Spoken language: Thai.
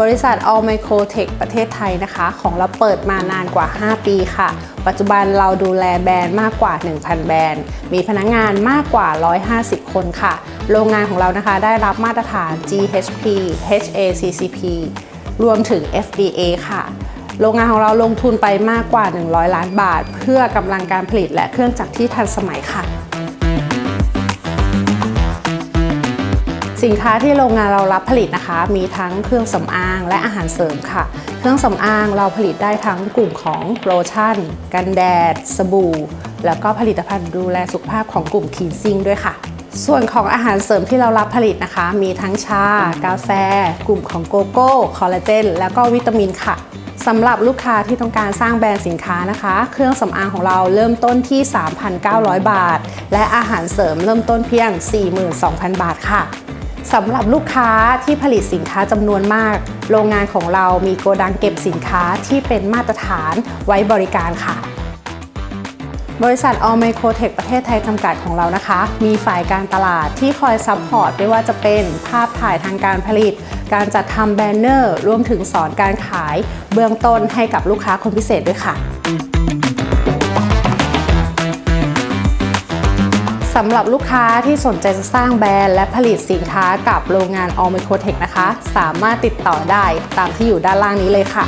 บริษัท All Microtech ประเทศไทยนะคะ ของเราเปิดมานานกว่า 5 ปีค่ะ ปัจจุบันเราดูแลแบรนด์มากกว่า 1,000 แบรนด์ มีพนักงานมากกว่า 150 คนค่ะ โรงงานของเรานะคะได้รับมาตรฐาน GHP HACCP รวมถึง FDA ค่ะโรงงานของเราลงทุนไปมากกว่า 100 ล้านบาท เพื่อกำลังการผลิตและเครื่องจักรที่ทันสมัยค่ะ สินค้าที่โรงงานเรารับผลิตนะคะ มีทั้งเครื่องสำอางและอาหารเสริมค่ะ เครื่องสำอางเราผลิตได้ทั้งกลุ่มของโลชั่น กันแดด สบู่ แล้วก็ผลิตภัณฑ์ดูแลสุขภาพของกลุ่มคีนซิ่งด้วยค่ะ ส่วนของอาหารเสริมที่เรารับผลิตนะคะ มีทั้งชา กาแฟ กลุ่มของโกโก้ คอลลาเจน แล้วก็วิตามินค่ะสำหรับลูกค้าที่ต้องการสร้างแบรนด์สินค้านะคะ เครื่องสำอางของเราเริ่มต้นที่ 3,900 บาท และอาหารเสริมเริ่มต้นเพียง 42,000 บาทค่ะ สำหรับลูกค้าที่ผลิตสินค้าจำนวนมาก โรงงานของเรามีโกดังเก็บสินค้าที่เป็นมาตรฐานไว้บริการค่ะ บริษัท All Microtech ประเทศไทยจำกัดของเรานะคะ มีฝ่ายการตลาดที่คอยซัพพอร์ตไม่ว่าจะเป็นภาพถ่ายทางการผลิต การจัดทำแบนเนอร์ รวมถึงสอนการขาย เบื้องต้นให้กับลูกค้าคนพิเศษด้วยค่ะ สำหรับลูกค้าที่สนใจจะสร้างแบรนด์และผลิตสินค้ากับโรงงานออมิโคเทคนะคะ สามารถติดต่อได้ตามที่อยู่ด้านล่างนี้เลยค่ะ